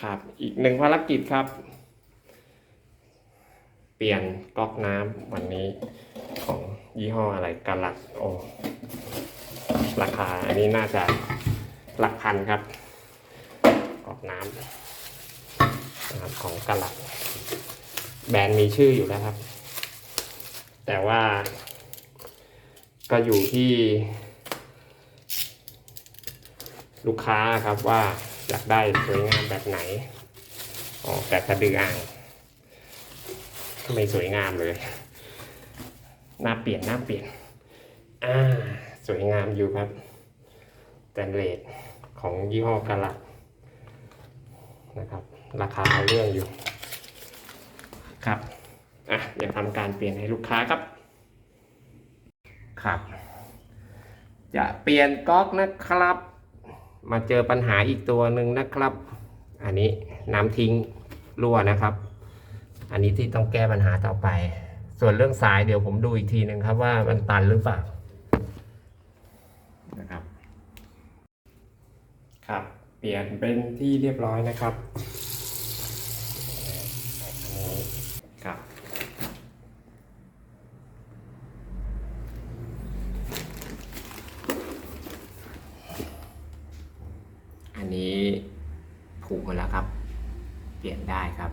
ครับ อีกหนึ่งภารกิจครับ เปลี่ยนก๊อกน้ำวันนี้ของยี่ห้ออะไรกาลักโอราคาอันนี้น่าจะหลักพันครับก๊อกน้ำนะครับของกาลักแบรนด์มีชื่ออยู่แล้วครับ แต่ว่าก็อยู่ที่ลูกค้าครับว่า อยากได้สวยงามแบบไหนอ๋อแต่สะดืออ่างไม่สวยงามเลยหน้าเปลี่ยนหน้าเปลี่ยนอ่าสวยงามอยู่ครับแตนเลสของยี่ห้อกาลักนะครับ ราคาเอาเรื่องอยู่ ครับอะเดี๋ยวทำการเปลี่ยนให้ลูกค้าครับ ครับ จะเปลี่ยนก๊อกนะครับ มาเจอปัญหาอีกตัวหนึ่งนะครับ อันนี้น้ำทิ้งรั่วนะครับ อันนี้ที่ต้องแก้ปัญหาต่อไป ส่วนเรื่องสายเดี๋ยวผมดูอีกทีหนึ่งครับว่ามันตันหรือเปล่านะครับ ครับ เปลี่ยนเป็นที่เรียบร้อยนะครับอันนี้ครับ อันนี้ผูกมาแล้วครับ เปลี่ยนได้ครับ